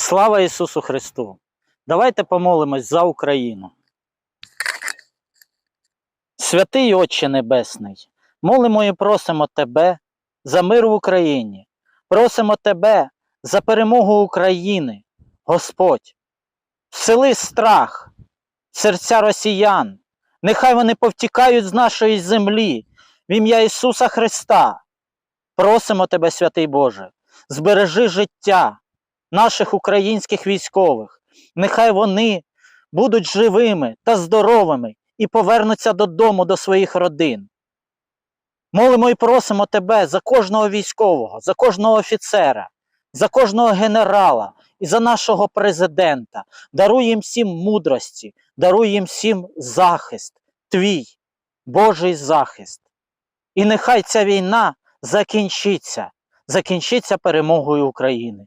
Слава Ісусу Христу! Давайте помолимось за Україну. Святий Отче Небесний, молимо і просимо Тебе за мир в Україні, просимо Тебе за перемогу України, Господь. Всели страх, серця росіян, нехай вони повтікають з нашої землі в ім'я Ісуса Христа. Просимо Тебе, святий Боже, збережи життя наших українських військових. Нехай вони будуть живими та здоровими і повернуться додому до своїх родин. Молимо і просимо Тебе за кожного військового, за кожного офіцера, за кожного генерала і за нашого президента. Даруй їм всім мудрості, даруй їм всім захист, твій Божий захист. І нехай ця війна закінчиться, закінчиться перемогою України.